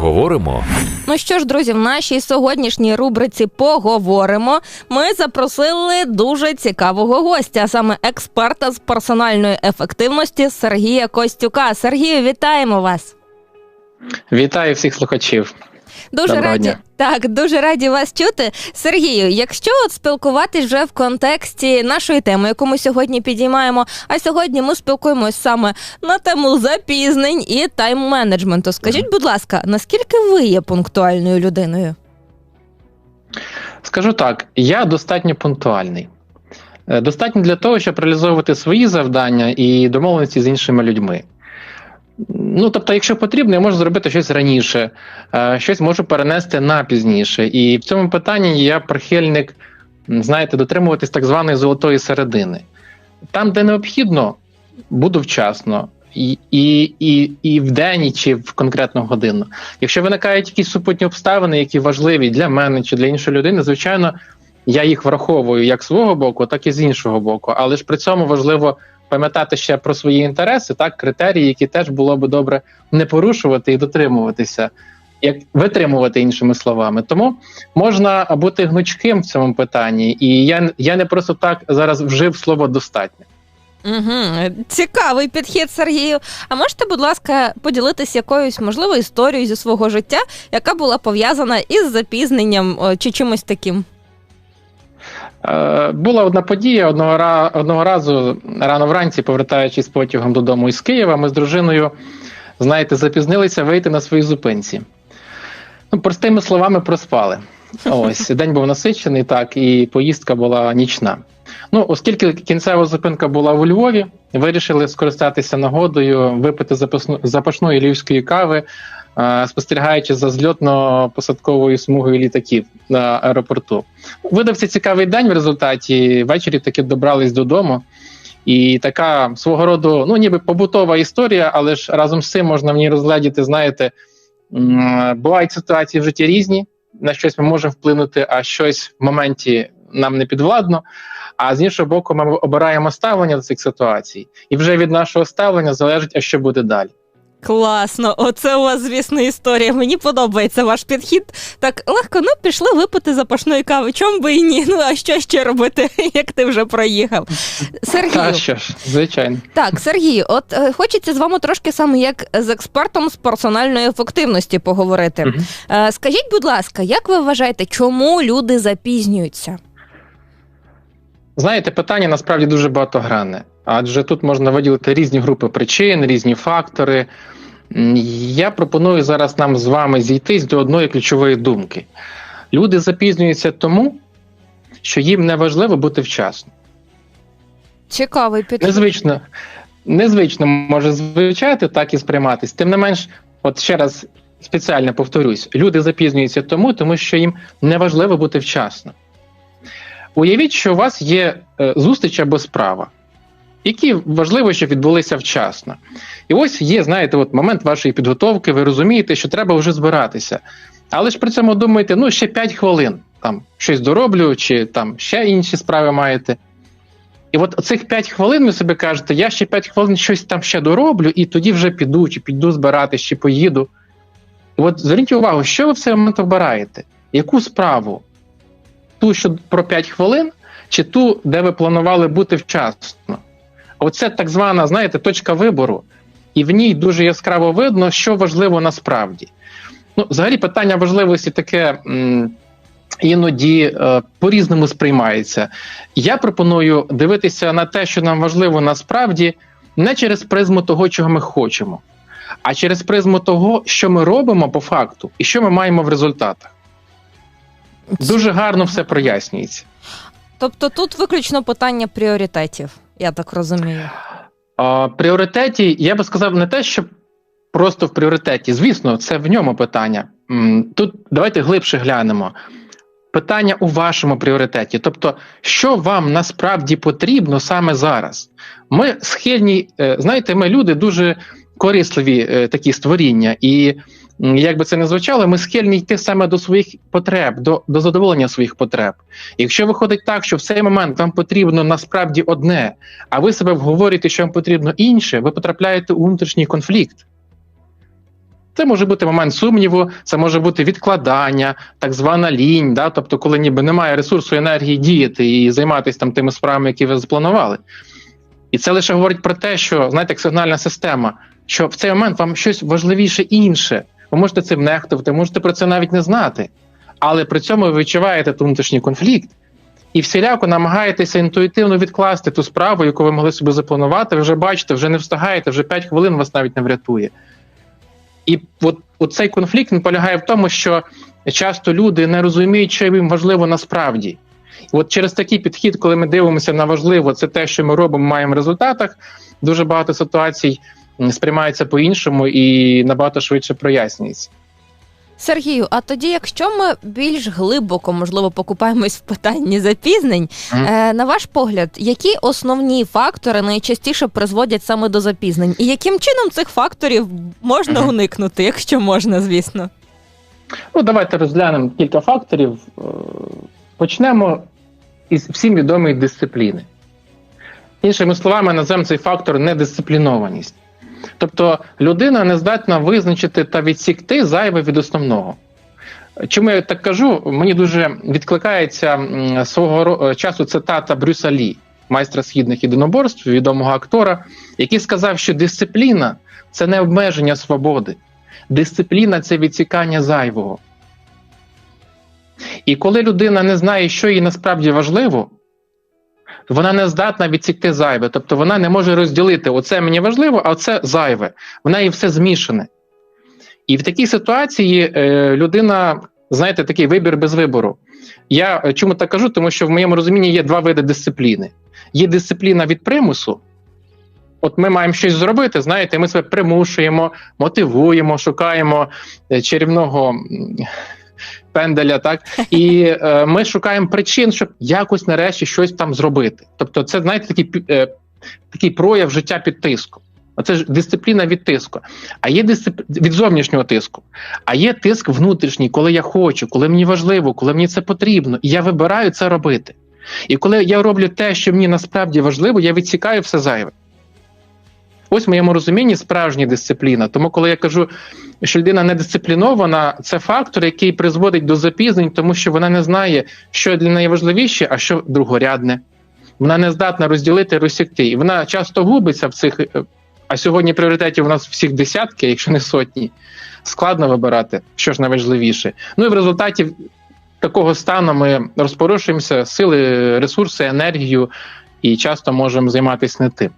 Поговоримо. Ну що ж, друзі, в нашій сьогоднішній рубриці поговоримо. Ми запросили дуже цікавого гостя, а саме експерта з персональної ефективності Сергія Костюка. Сергію, вітаємо вас. Вітаю всіх слухачів. Дуже Доброго раді дня. так, дуже раді вас чути. Сергію, якщо от спілкуватись вже в контексті нашої теми, яку ми сьогодні підіймаємо, а сьогодні ми спілкуємось саме на тему запізнень і тайм-менеджменту. Скажіть, будь ласка, наскільки ви є пунктуальною людиною? Скажу так, я достатньо пунктуальний. Е, Достатньо для того, щоб реалізовувати свої завдання і домовленості з іншими людьми. Ну, тобто, якщо потрібно, я можу зробити щось раніше, е, щось можу перенести на пізніше. І в цьому питанні я прихильник, знаєте, дотримуватись так званої золотої середини. Там, де необхідно, буду вчасно. І, і, і, і в день, чи в конкретну годину. Якщо виникають якісь супутні обставини, які важливі для мене чи для іншої людини, звичайно, я їх враховую як з свого боку, так і з іншого боку. Але ж при цьому важливо пам'ятати ще про свої інтереси, так критерії, які теж було би добре не порушувати і дотримуватися, як витримувати іншими словами. Тому можна бути гнучким в цьому питанні, і я, я не просто так зараз вжив слово достатньо. Угу. Цікавий підхід, Сергію. А можете, будь ласка, поділитися якоюсь можливо історією зі свого життя, яка була пов'язана із запізненням чи чимось таким? Е, Була одна подія одного одного разу рано вранці, повертаючись потягом додому із Києва, ми з дружиною, знаєте, запізнилися вийти на своїй зупинці. Ну, простими словами, проспали. Ось день був насичений, так, і поїздка була нічна. Ну, оскільки кінцева зупинка була у Львові, вирішили скористатися нагодою, випити запасну, запашної львівської кави, спостерігаючи за зльотно-посадковою смугою літаків на аеропорту. Видався цікавий день в результаті. Ввечері таки добрались додому. І така свого роду, ну ніби побутова історія, але ж разом з цим можна в ній розгледіти, знаєте, бувають ситуації в житті різні, на щось ми можемо вплинути, а щось в моменті нам не підвладно. А з іншого боку, ми обираємо ставлення до цих ситуацій, і вже від нашого ставлення залежить, а що буде далі. Класно, оце у вас, звісно, історія. Мені подобається ваш підхід. Так легко, ну пішли випити запашної кави. Чом би і ні? Ну а що ще робити, як ти вже проїхав? Сергію, Та що ж, звичайно. так, Сергію, от е, хочеться з вами трошки саме як з експертом з персональної ефективності поговорити. Е, скажіть, будь ласка, як ви вважаєте, чому люди запізнюються? Знаєте, питання насправді дуже багатогранне, адже тут можна виділити різні групи причин, різні фактори. Я пропоную зараз нам з вами зійтись до одної ключової думки: люди запізнюються тому, що їм не важливо бути вчасно. Цікавий підхід. Незвично, незвично може звучати, так і сприйматись. Тим не менш, от ще раз спеціально повторюсь: люди запізнюються тому, тому що їм не важливо бути вчасно. Уявіть, що у вас є е, зустріч або справа, які важливо, щоб відбулися вчасно. І ось є, знаєте, от момент вашої підготовки, ви розумієте, що треба вже збиратися. Але ж при цьому думаєте, ну ще 5 хвилин, там щось дороблю, чи там ще інші справи маєте. І от цих 5 хвилин ви собі кажете, я ще 5 хвилин щось там ще дороблю, і тоді вже піду, чи піду збиратись, чи поїду. І от зверніть увагу, що ви в цей момент обираєте? Яку справу? Ту, що про 5 хвилин, чи ту, де ви планували бути вчасно? Оце так звана, знаєте, точка вибору, і в ній дуже яскраво видно, що важливо насправді. Ну, взагалі, питання важливості таке. М- Іноді е, по-різному сприймається. Я пропоную дивитися на те, що нам важливо насправді, не через призму того, чого ми хочемо, а через призму того, що ми робимо по факту і що ми маємо в результатах. Дуже гарно все прояснюється. Тобто тут виключно питання пріоритетів, я так розумію. А, пріоритеті, я би сказав, не те, що просто в пріоритеті. Звісно, це в ньому питання. Тут давайте глибше глянемо. Питання у вашому пріоритеті. Тобто, що вам насправді потрібно саме зараз? Ми схильні, е, знаєте, ми люди дуже корисливі е, такі створіння, і як би це не звучало, ми схильні йти саме до своїх потреб, до, до задоволення своїх потреб. Якщо виходить так, що в цей момент вам потрібно насправді одне, а ви себе вговорюєте, що вам потрібно інше, ви потрапляєте у внутрішній конфлікт. Це може бути момент сумніву, це може бути відкладання, так звана лінь, да? тобто, коли ніби немає ресурсу енергії діяти і займатися там тими справами, які ви запланували. І це лише говорить про те, що знаєте, як сигнальна система, що в цей момент вам щось важливіше інше. Ви можете цим нехтувати, можете про це навіть не знати. Але при цьому ви відчуваєте внутрішній конфлікт і всіляко намагаєтеся інтуїтивно відкласти ту справу, яку ви могли собі запланувати. Ви вже бачите, вже не встигаєте, вже 5 хвилин вас навіть не врятує. І от, от цей конфлікт полягає в тому, що часто люди не розуміють, що їм важливо насправді. І от через такий підхід, коли ми дивимося на важливо, це те, що ми робимо, маємо в результатах. Дуже багато ситуацій сприймається по-іншому і набагато швидше прояснюється. Сергію, а тоді, якщо ми більш глибоко, можливо, покупаємось в питанні запізнень, е, на ваш погляд, які основні фактори найчастіше призводять саме до запізнень? І яким чином цих факторів можна Мгм. уникнути, якщо можна, звісно? Ну, давайте розглянемо кілька факторів. Е, Почнемо із всім відомої дисципліни. Іншими словами, називаємо цей фактор недисциплінованість. Тобто людина не здатна визначити та відсікти зайве від основного. Чому я так кажу? Мені дуже відкликається свого часу цитата Брюса Лі, майстра східних єдиноборств, відомого актора, який сказав, що дисципліна це не обмеження свободи, дисципліна це відсікання зайвого. І коли людина не знає, що їй насправді важливо, вона не здатна відсікти зайве. Тобто вона не може розділити оце мені важливо, а це зайве. В неї все змішане. І в такій ситуації е, людина, знаєте, такий вибір без вибору. Я е, чому так кажу? Тому що в моєму розумінні є два види дисципліни: є дисципліна від примусу. От ми маємо щось зробити, знаєте, ми себе примушуємо, мотивуємо, шукаємо е, чарівного пенделя, так і е, ми шукаємо причин, щоб якось нарешті щось там зробити. Тобто, це знаєте, такий е, такий прояв життя під тиском. Оце ж дисципліна від тиску. А є дисцип... від зовнішнього тиску. А є тиск внутрішній, коли я хочу, коли мені важливо, коли мені це потрібно, і я вибираю це робити. І коли я роблю те, що мені насправді важливо, я відсікаю все зайве. Ось в моєму розумінні справжня дисципліна. Тому, коли я кажу, що людина недисциплінована, це фактор, який призводить до запізнень, тому що вона не знає, що для неї важливіше, а що другорядне. Вона не здатна розділити, розсікти. І вона часто губиться в цих. е, А сьогодні пріоритетів у нас всіх десятки, якщо не сотні. Складно вибирати, що ж найважливіше. Ну і в результаті такого стану ми розпорушуємося сили, ресурси, енергію і часто можемо займатися не тим.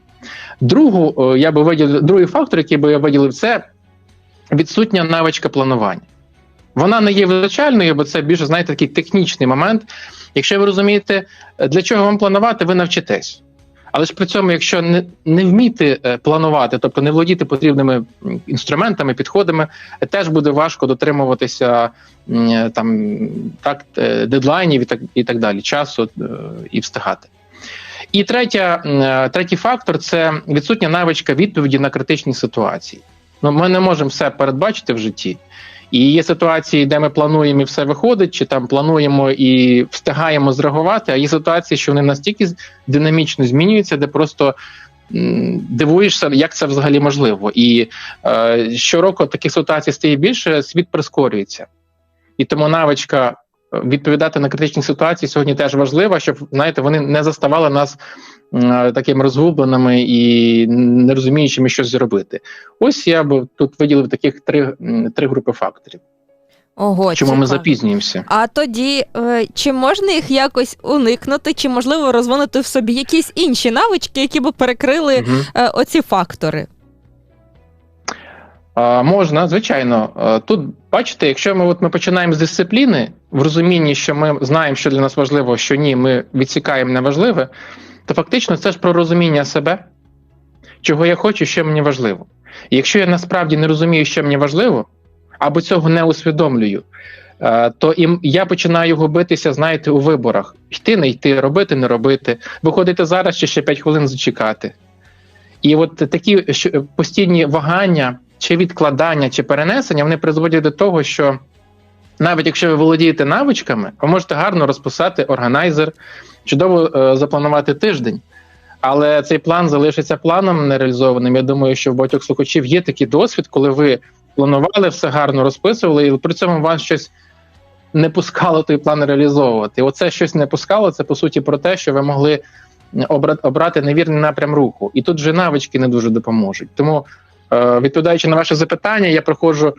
Другу, е, я би виділив, другий фактор, який би я виділив, це відсутня навичка планування. Вона не є визначальною, бо це більше, знаєте, такий технічний момент. Якщо ви розумієте, е, для чого вам планувати, ви навчитесь. Але ж при цьому, якщо не, не вміти е, планувати, тобто не володіти потрібними інструментами, підходами, е, теж буде важко дотримуватися там так, дедлайнів і так, і так далі, часу і встигати. І третя, третій фактор це відсутня навичка відповіді на критичні ситуації. Ну, ми не можемо все передбачити в житті. І є ситуації, де ми плануємо і все виходить, чи там плануємо і встигаємо зреагувати. А є ситуації, що вони настільки динамічно змінюються, де просто дивуєшся, як це взагалі можливо. І е, щороку таких ситуацій стає більше, світ прискорюється. І тому навичка е, відповідати на критичні ситуації сьогодні теж важлива, щоб знаєте, вони не заставали нас такими розгубленими і не розуміючими, що зробити. Ось я б тут виділив таких три, три групи факторів. Ого, Чому ми запізнюємося? А тоді е, чи можна їх якось уникнути, чи можливо розвинути в собі якісь інші навички, які б перекрили е, оці фактори? А, можна, звичайно. Тут бачите, якщо ми от ми починаємо з дисципліни, в розумінні, що ми знаємо, що для нас важливо, що ні, ми відсікаємо неважливе, то фактично це ж про розуміння себе, чого я хочу, що мені важливо. І якщо я насправді не розумію, що мені важливо, або цього не усвідомлюю, е, то і я починаю губитися, знаєте, у виборах: йти, не йти, робити, не робити, виходити зараз чи ще 5 хвилин зачекати. І от такі постійні вагання, чи відкладання, чи перенесення, вони призводять до того, що навіть якщо ви володієте навичками, ви можете гарно розписати органайзер, чудово е, запланувати тиждень. Але цей план залишиться планом нереалізованим. Я думаю, що в багатьох слухачів є такий досвід, коли ви планували, все гарно розписували, і при цьому вас щось не пускало той план реалізовувати. І Оце щось не пускало. Це по суті про те, що ви могли обрати невірний напрям руху, і тут вже навички не дуже допоможуть. Тому, е, відповідаючи на ваше запитання, я проходжу.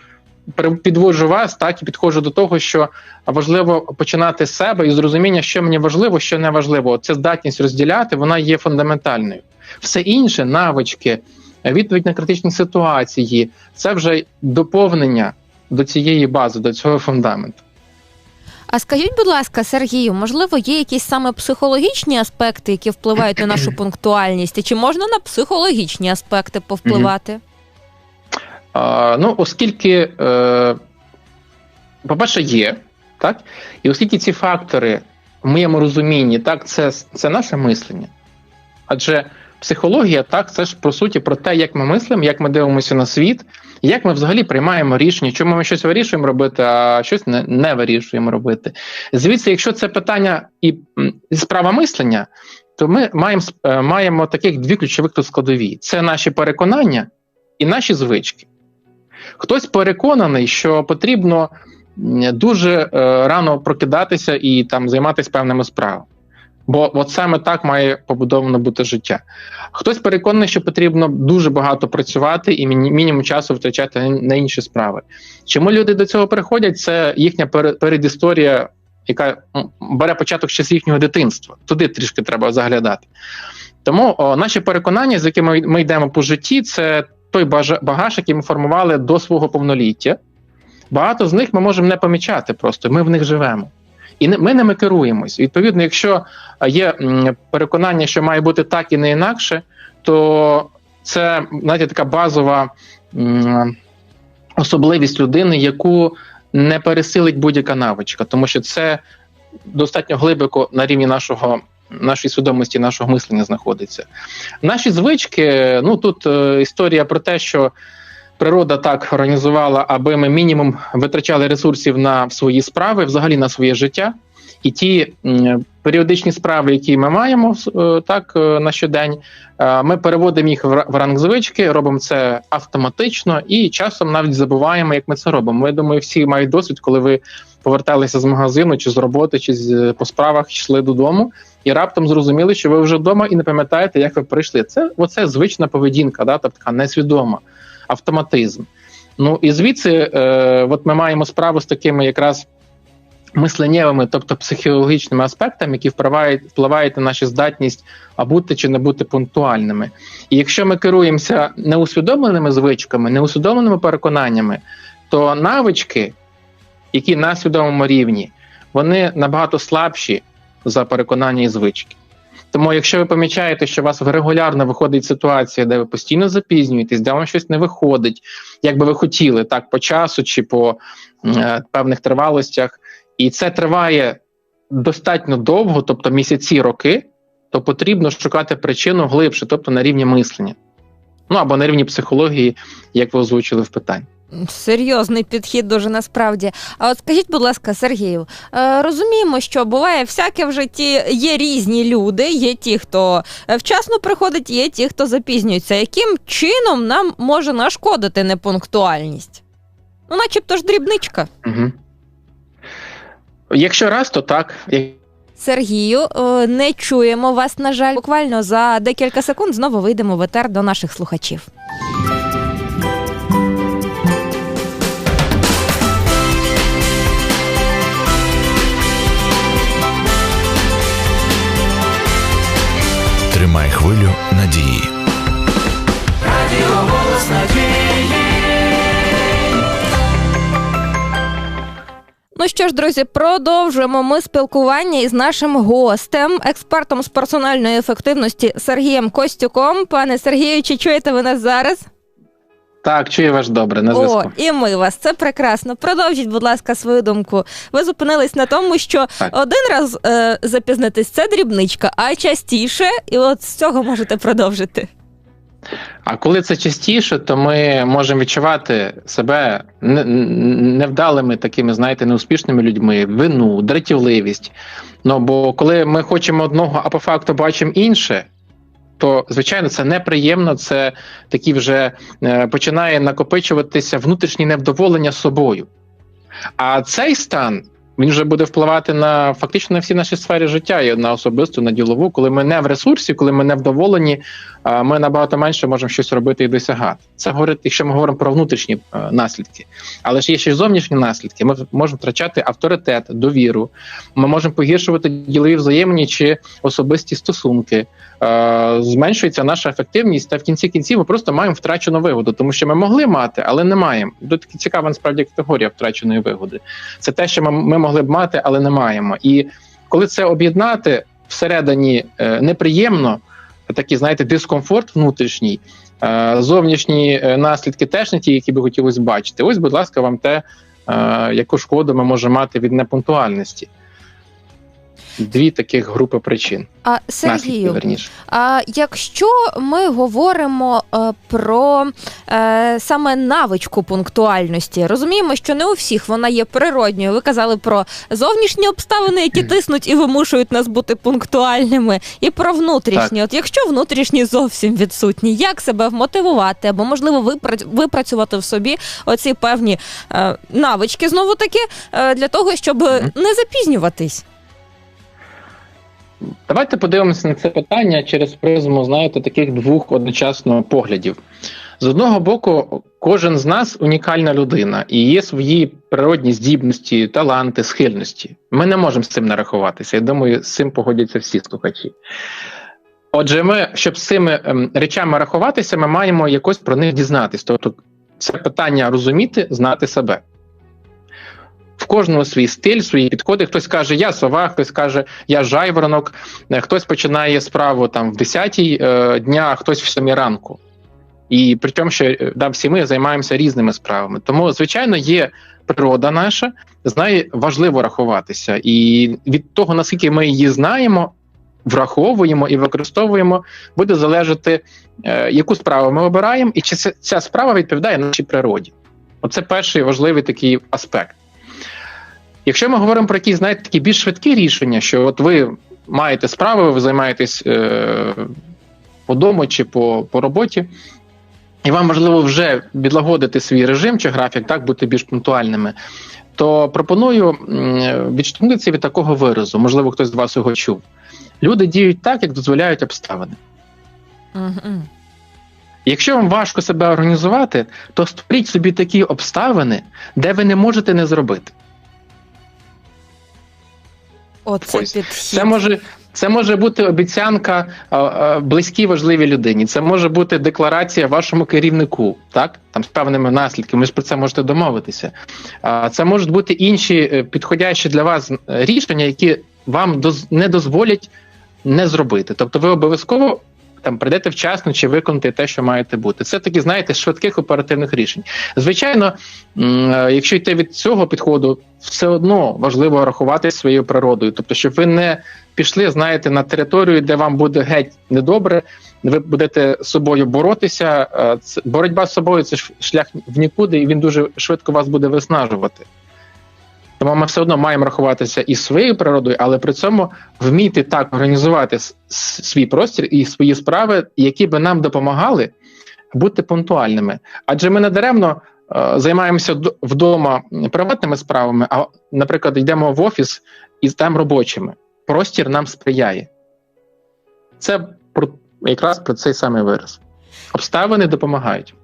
Підводжу вас, так і підходжу до того, що важливо починати з себе і зрозуміння, що мені важливо, що не важливо. Це здатність розділяти, вона є фундаментальною. Все інше, навички, відповідь на критичні ситуації це вже доповнення до цієї бази, до цього фундаменту. А скажіть, будь ласка, Сергію, можливо, є якісь саме психологічні аспекти, які впливають на нашу пунктуальність, і чи можна на психологічні аспекти повпливати? Ну, оскільки, е, по-перше, є, так? І оскільки ці фактори в моєму розумінні, так, це, це наше мислення. Адже психологія, так, це ж по суті про те, як ми мислимо, як ми дивимося на світ, як ми взагалі приймаємо рішення, чому ми щось вирішуємо робити, а щось не, не вирішуємо робити. Звідси, якщо це питання і справа мислення, то ми маємо е, маємо таких дві ключових складові: це наші переконання і наші звички. Хтось переконаний, що потрібно дуже е, рано прокидатися і там займатися певними справами. Бо от саме так має побудовано бути життя. Хтось переконаний, що потрібно дуже багато працювати і мінімум часу втрачати на інші справи. Чому люди до цього приходять? Це їхня передісторія, яка бере початок ще з їхнього дитинства. Туди трішки треба заглядати. Тому о, наші переконання, з якими ми йдемо по житті, це той багаж, який ми формували до свого повноліття. Багато з них ми можемо не помічати просто, ми в них живемо. І ми ними керуємось. Відповідно, якщо є переконання, що має бути так і не інакше, то це знаєте, така базова особливість людини, яку не пересилить будь-яка навичка, тому що це достатньо глибоко на рівні нашого. Нашої свідомості, нашого мислення знаходиться. Наші звички. Ну тут е, історія про те, що природа так організувала, аби ми мінімум витрачали ресурсів на свої справи, взагалі на своє життя. І ті періодичні справи, які ми маємо е, так е, на щодень, е, ми переводимо їх в ранг звички, робимо це автоматично і часом навіть забуваємо, як ми це робимо. Я думаю, всі мають досвід, коли ви поверталися з магазину, чи з роботи, чи з по справах йшли додому, і раптом зрозуміли, що ви вже вдома і не пам'ятаєте, як ви прийшли. Це оце звична поведінка, да, тобто несвідома автоматизм. Ну і звідси, е, от ми маємо справу з такими якраз мисленнєвими, тобто психологічними аспектами, які впливають, впливають на нашу здатність а бути чи не бути пунктуальними. І якщо ми керуємося неусвідомленими звичками, неусвідомленими переконаннями, то навички, які на свідомому рівні, вони набагато слабші за переконання і звички. Тому, якщо ви помічаєте, що у вас регулярно виходить ситуація, де ви постійно запізнюєтесь, де вам щось не виходить, як би ви хотіли, так по часу чи по е, певних тривалостях, і це триває достатньо довго, тобто місяці, роки, то потрібно шукати причину глибше, тобто на рівні мислення, ну або на рівні психології, як ви озвучили в питанні. Серйозний підхід дуже насправді. А от скажіть, будь ласка, Сергію, е, розуміємо, що буває всяке в житті, є різні люди, є ті, хто вчасно приходить, є ті, хто запізнюється. Яким чином нам може нашкодити непунктуальність? Ну, начебто ж дрібничка. Угу. Якщо раз, то так. Сергію, е, не чуємо вас, на жаль. Буквально за декілька секунд знову вийдемо в етер до наших слухачів. Тримай хвилю надії. Радіо голос. Ну що ж, друзі, продовжуємо ми спілкування із нашим гостем, експертом з персональної ефективності Сергієм Костюком. Пане Сергію, чи чуєте ви нас зараз? Так, чую вас добре, на зв'язку. О, і ми вас. Це прекрасно. Продовжіть, будь ласка, свою думку. Ви зупинились на тому, що так. один раз е, запізнитись це дрібничка, а частіше, і от з цього можете продовжити. А коли це частіше, то ми можемо відчувати себе невдалими такими, знаєте, неуспішними людьми, вину, дратівливість. Ну бо коли ми хочемо одного, а по факту бачимо інше, то звичайно це неприємно. Це такі вже е, починає накопичуватися внутрішнє невдоволення собою. А цей стан він вже буде впливати на фактично на всі наші сфери життя, і на особисту, на ділову, коли ми не в ресурсі, коли ми не вдоволені, ми набагато менше можемо щось робити і досягати. Це говорить, якщо ми говоримо про внутрішні е, наслідки, але ж є ще й зовнішні наслідки. Ми можемо втрачати авторитет, довіру. Ми можемо погіршувати ділові взаємні чи особисті стосунки. Е, зменшується наша ефективність, та в кінці кінців ми просто маємо втрачену вигоду, тому що ми могли мати, але не маємо. Тут цікава насправді категорія втраченої вигоди. Це те, що ми могли б мати, але не маємо. І коли це об'єднати всередині е, неприємно, такий, знаєте, дискомфорт внутрішній, е, зовнішні наслідки теж не ті, які би хотілося бачити. Ось, будь ласка, вам те, яку шкоду ми можемо мати від непунктуальності дві таких групи причин. А Сергію, а якщо ми говоримо е, про е, саме навичку пунктуальності, розуміємо, що не у всіх вона є природньою. Ви казали про зовнішні обставини, які тиснуть і вимушують нас бути пунктуальними, і про внутрішні. Так. От якщо внутрішні зовсім відсутні, як себе вмотивувати або можливо випрацювати в собі оці певні е, навички знову таки е, для того, щоб не запізнюватись. Давайте подивимося на це питання через призму, знаєте, таких двох одночасно поглядів. З одного боку, кожен з нас унікальна людина і є свої природні здібності, таланти, схильності. Ми не можемо з цим нарахуватися. Я думаю, з цим погодяться всі слухачі. Отже, ми, щоб з цими ем, речами рахуватися, ми маємо якось про них дізнатися. Тобто, це питання розуміти, знати себе в кожного свій стиль, свої підходи. Хтось каже, я сова, хтось каже, я жайворонок, е, хтось починає справу там в 10-й е, дня, а хтось в 7 ранку. І при тому, що е, да, всі ми займаємося різними справами. Тому, звичайно, є природа наша, з нею важливо рахуватися. І від того, наскільки ми її знаємо, враховуємо і використовуємо, буде залежати, е, яку справу ми обираємо, і чи ця справа відповідає нашій природі. Оце перший важливий такий аспект. Якщо ми говоримо про якісь, знаєте, такі більш швидкі рішення, що от ви маєте справи, ви займаєтесь е, по дому чи по, по роботі, і вам важливо вже відлагодити свій режим чи графік, так бути більш пунктуальними, то пропоную відштовхнутися від такого виразу. Можливо, хтось з вас його чув. Люди діють так, як дозволяють обставини. Uh-huh. Якщо вам важко себе організувати, то створіть собі такі обставини, де ви не можете не зробити. Оце Ось. Це може це може бути обіцянка близькій важливій людині. Це може бути декларація вашому керівнику, так там з певними наслідками. Ви ж про це можете домовитися. Це можуть бути інші е, підходящі для вас е, рішення, які вам не дозволять не зробити. Тобто, ви обов'язково там прийдете вчасно чи виконати те, що маєте бути. Це такі, знаєте, швидких оперативних рішень. Звичайно, е, якщо йти від цього підходу, все одно важливо рахувати своєю природою, тобто, щоб ви не пішли, знаєте, на територію, де вам буде геть недобре. Ви будете з собою боротися. Е, боротьба з собою це шлях в нікуди, і він дуже швидко вас буде виснажувати. Тому ми все одно маємо рахуватися із своєю природою, але при цьому вміти так організувати свій простір і свої справи, які би нам допомагали бути пунктуальними. Адже ми не даремно е, займаємося вдома приватними справами, а, наприклад, йдемо в офіс і там робочими. Простір нам сприяє. Це про якраз про цей самий вираз. Обставини допомагають.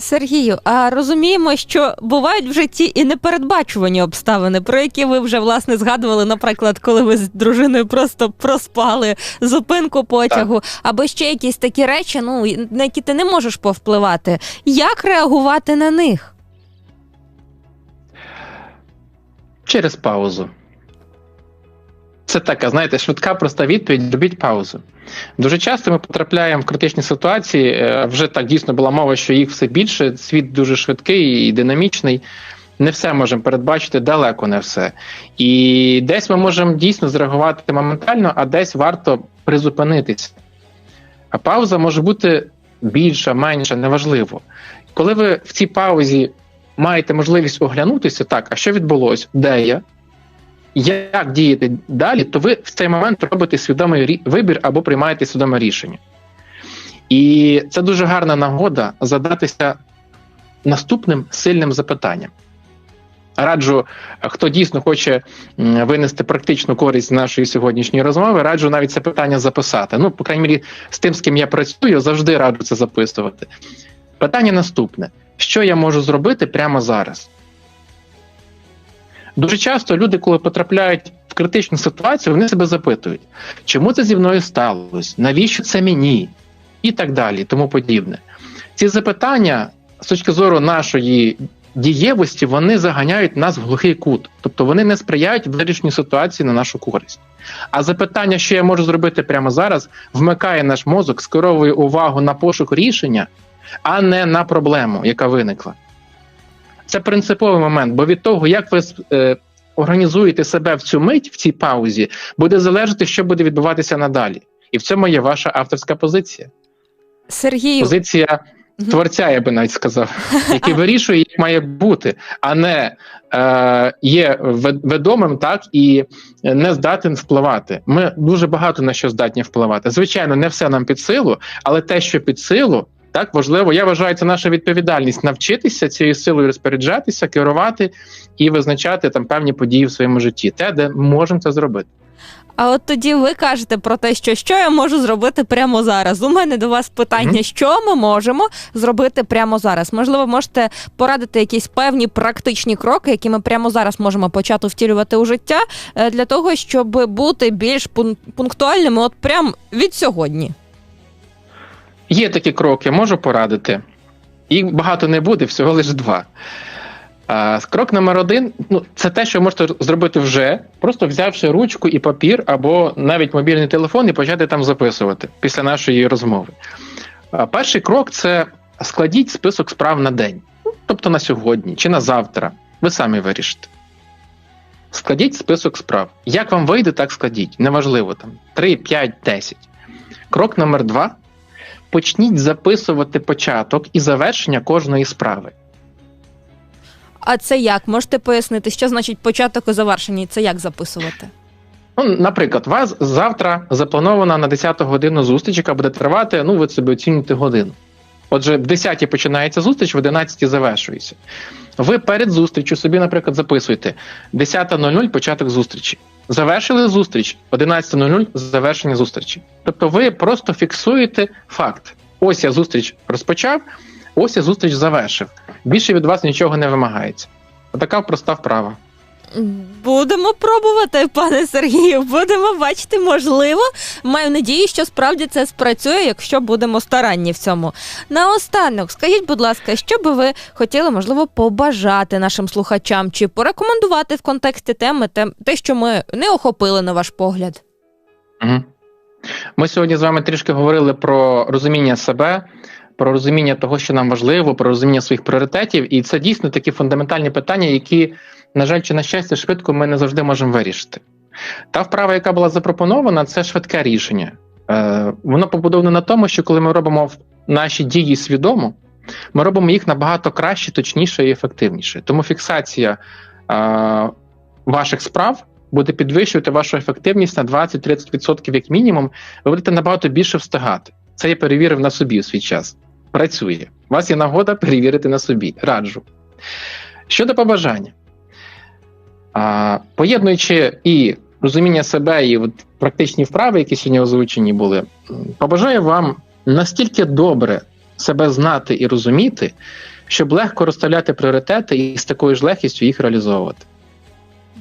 Сергію, а розуміємо, що бувають в житті і непередбачувані обставини, про які ви вже власне згадували, наприклад, коли ви з дружиною просто проспали зупинку потягу, так. або ще якісь такі речі, ну на які ти не можеш повпливати. Як реагувати на них? Через паузу. Це така, знаєте, швидка проста відповідь. Робіть паузу. Дуже часто ми потрапляємо в критичні ситуації. Е, вже так дійсно була мова, що їх все більше. Світ дуже швидкий і динамічний. Не все можемо передбачити, далеко не все. І десь ми можемо дійсно зреагувати моментально, а десь варто призупинитися. А пауза може бути більша, менша, неважливо. Коли ви в цій паузі маєте можливість оглянутися, так, а що відбулося? Де я? Як діяти далі, то ви в цей момент робите свідомий вибір або приймаєте свідоме рішення. І це дуже гарна нагода задатися наступним сильним запитанням. Раджу, хто дійсно хоче винести практичну користь з нашої сьогоднішньої розмови, раджу навіть це питання записати. Ну, по крайній мірі, з тим, з ким я працюю, завжди раджу це записувати. Питання наступне: що я можу зробити прямо зараз? Дуже часто люди, коли потрапляють в критичну ситуацію, вони себе запитують, чому це зі мною сталося, навіщо це мені? І так далі, тому подібне. Ці запитання з точки зору нашої дієвості, вони заганяють нас в глухий кут, тобто вони не сприяють вирішенню ситуації на нашу користь. А запитання, що я можу зробити прямо зараз, вмикає наш мозок, скеровує увагу на пошук рішення, а не на проблему, яка виникла. Це принциповий момент, бо від того, як ви е, організуєте себе в цю мить, в цій паузі, буде залежати, що буде відбуватися надалі. І в цьому є ваша авторська позиція. Сергій позиція творця, я би навіть сказав, який вирішує, як має бути, а не е, є ведомим, так і не здатен впливати. Ми дуже багато на що здатні впливати. Звичайно, не все нам під силу, але те, що під силу. Так важливо, я вважаю, це наша відповідальність навчитися цією силою розпоряджатися, керувати і визначати там певні події в своєму житті, те, де можемо це зробити. А от тоді ви кажете про те, що що я можу зробити прямо зараз. У мене до вас питання, mm-hmm. що ми можемо зробити прямо зараз. Можливо, можете порадити якісь певні практичні кроки, які ми прямо зараз можемо почати втілювати у життя е, для того, щоб бути більш пунктуальними, от прямо від сьогодні. Є такі кроки, можу порадити. Їх багато не буде, всього лише два. Крок номер один ну, це те, що можете зробити вже, просто взявши ручку і папір, або навіть мобільний телефон, і почати там записувати після нашої розмови. Перший крок це складіть список справ на день, тобто на сьогодні чи на завтра. Ви самі вирішите. Складіть список справ. Як вам вийде, так складіть. Неважливо там 3, 5, 10. Крок номер два. Почніть записувати початок і завершення кожної справи. А це як? Можете пояснити, що значить початок і завершення? Це як записувати? Ну, Наприклад, у вас завтра запланована на 10 годину зустріч, яка буде тривати, ну, ви собі оцінюєте годину. Отже, в 10 починається зустріч, в 11 завершується. Ви перед зустрічю собі, наприклад, записуєте 10.00 початок зустрічі. Завершили зустріч 11.00 завершення зустрічі. Тобто ви просто фіксуєте факт. Ось я зустріч розпочав, ось я зустріч завершив. Більше від вас нічого не вимагається. Отака проста вправа. Будемо пробувати, пане Сергію. Будемо бачити, можливо. Маю надію, що справді це спрацює, якщо будемо старанні в цьому. Наостанок, скажіть, будь ласка, що би ви хотіли, можливо, побажати нашим слухачам чи порекомендувати в контексті теми те, що ми не охопили на ваш погляд? Угу. Ми сьогодні з вами трішки говорили про розуміння себе про розуміння того, що нам важливо, про розуміння своїх пріоритетів, і це дійсно такі фундаментальні питання, які, на жаль, чи на щастя, швидко ми не завжди можемо вирішити. Та вправа, яка була запропонована, це швидке рішення. Е, Воно побудоване на тому, що коли ми робимо наші дії свідомо, ми робимо їх набагато краще, точніше і ефективніше. Тому фіксація е, ваших справ. Буде підвищувати вашу ефективність на 20-30% як мінімум, ви будете набагато більше встигати. Це я перевірив на собі у свій час працює. У вас є нагода перевірити на собі. Раджу. Щодо побажання, а, поєднуючи і розуміння себе, і от практичні вправи, які сьогодні озвучені були, побажаю вам настільки добре себе знати і розуміти, щоб легко розставляти пріоритети і з такою ж легкістю їх реалізовувати.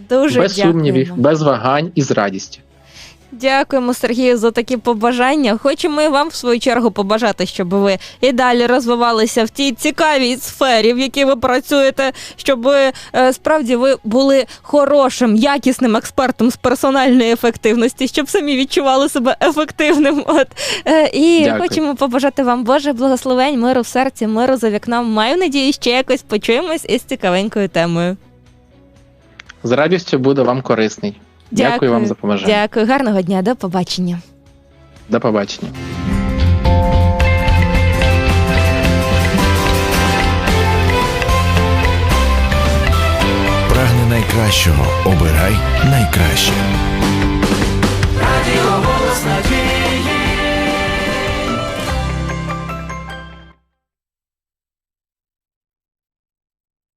Дуже без дякуємо. сумнівів, без вагань і з радістю. Дякуємо, Сергію, за такі побажання. Хочемо і вам в свою чергу побажати, щоб ви і далі розвивалися в тій цікавій сфері, в якій ви працюєте, щоб е, справді ви були хорошим, якісним експертом з персональної ефективності, щоб самі відчували себе ефективним. От е, і Дякую. хочемо побажати вам Боже благословень, миру в серці, миру за вікном. Маю надію, ще якось почуємось із цікавенькою темою. З радістю буде вам корисний. Дякую, Дякую вам за поважання. Дякую, гарного дня, до побачення. До побачення. Прагни найкращого. Обирай найкраще. Радіо голос надії.